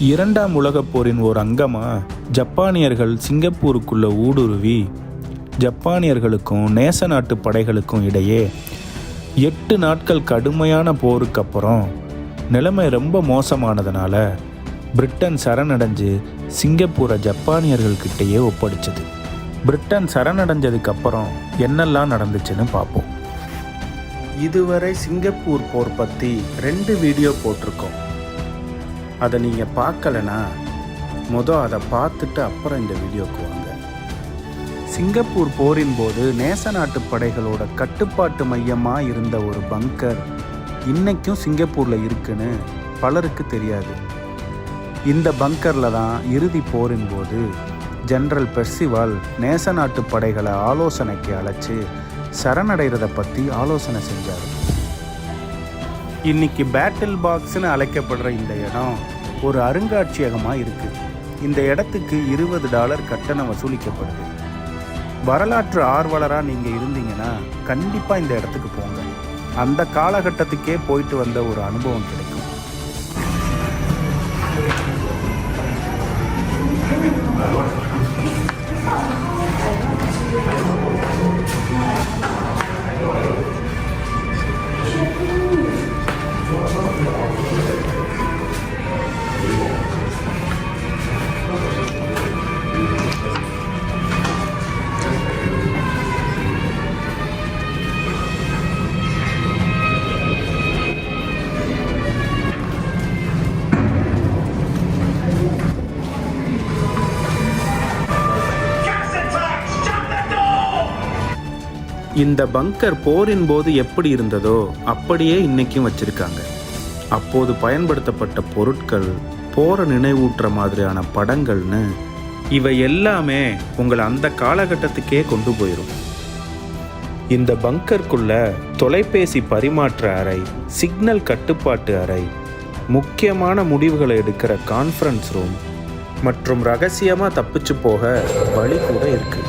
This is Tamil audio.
இரண்டாம் உலகப் போரின் ஒரு அங்கமாக ஜப்பானியர்கள் சிங்கப்பூருக்குள்ள ஊடுருவி ஜப்பானியர்களுக்கும் நேச நாட்டு படைகளுக்கும் இடையே எட்டு நாட்கள் கடுமையான போருக்கு அப்புறம் நிலைமை ரொம்ப மோசமானதுனால பிரிட்டன் சரணடைஞ்சு சிங்கப்பூரை ஜப்பானியர்கள்கிட்டயே ஒப்படைச்சது. பிரிட்டன் சரணடைஞ்சதுக்கு அப்புறம் என்னெல்லாம் நடந்துச்சுன்னு பார்ப்போம். இதுவரை சிங்கப்பூர் போர் பற்றி ரெண்டு வீடியோ போட்டிருக்கோம். அதை நீங்கள் பார்க்கலனா மொதல் அதை பார்த்துட்டு அப்புறம் இந்த வீடியோக்கு வாங்க. சிங்கப்பூர் போரின் போது நேச நாட்டு படைகளோட கட்டுப்பாட்டு மையமாக இருந்த ஒரு பங்கர் இன்னைக்கும் சிங்கப்பூரில் இருக்குன்னு பலருக்கு தெரியாது. இந்த பங்கரில் தான் இறுதி போரின் போது ஜெனரல் பெர்சிவால் நேச நாட்டு படைகளை ஆலோசனைக்கு அழைச்சி சரணடைகிறத பற்றி ஆலோசனை செஞ்சார். இன்னைக்கு பேட்டில் பாக்ஸ்னு அழைக்கப்படுற இந்த இடம் ஒரு அருங்காட்சியகமாக இருக்குது இந்த இடத்துக்கு இருபது டாலர் கட்டணம் வசூலிக்கப்படுது. வரலாற்று ஆர்வலராக நீங்கள் இருந்தீங்கன்னா கண்டிப்பாக இந்த இடத்துக்கு போங்க. அந்த காலகட்டத்துக்கே போயிட்டு வந்த ஒரு அனுபவம் கிடைக்கும். இந்த பங்கர் போரின் போது எப்படி இருந்ததோ அப்படியே இன்னைக்கும் வச்சிருக்காங்க. அப்போது பயன்படுத்தப்பட்ட பொருட்கள் போரை நினைவூட்டுற மாதிரியான படங்கள்னு இவை எல்லாமே உங்களை அந்த காலகட்டத்துக்கே கொண்டு போயிடும் இந்த பங்கர்க்குள்ள தொலைபேசி பரிமாற்ற அறை சிக்னல் கட்டுப்பாட்டு அறை முக்கியமான முடிவுகளை எடுக்கிற கான்ஃபரன்ஸ் ரூம் மற்றும் ரகசியமாக தப்பிச்சு போக வழி கூட இருக்குது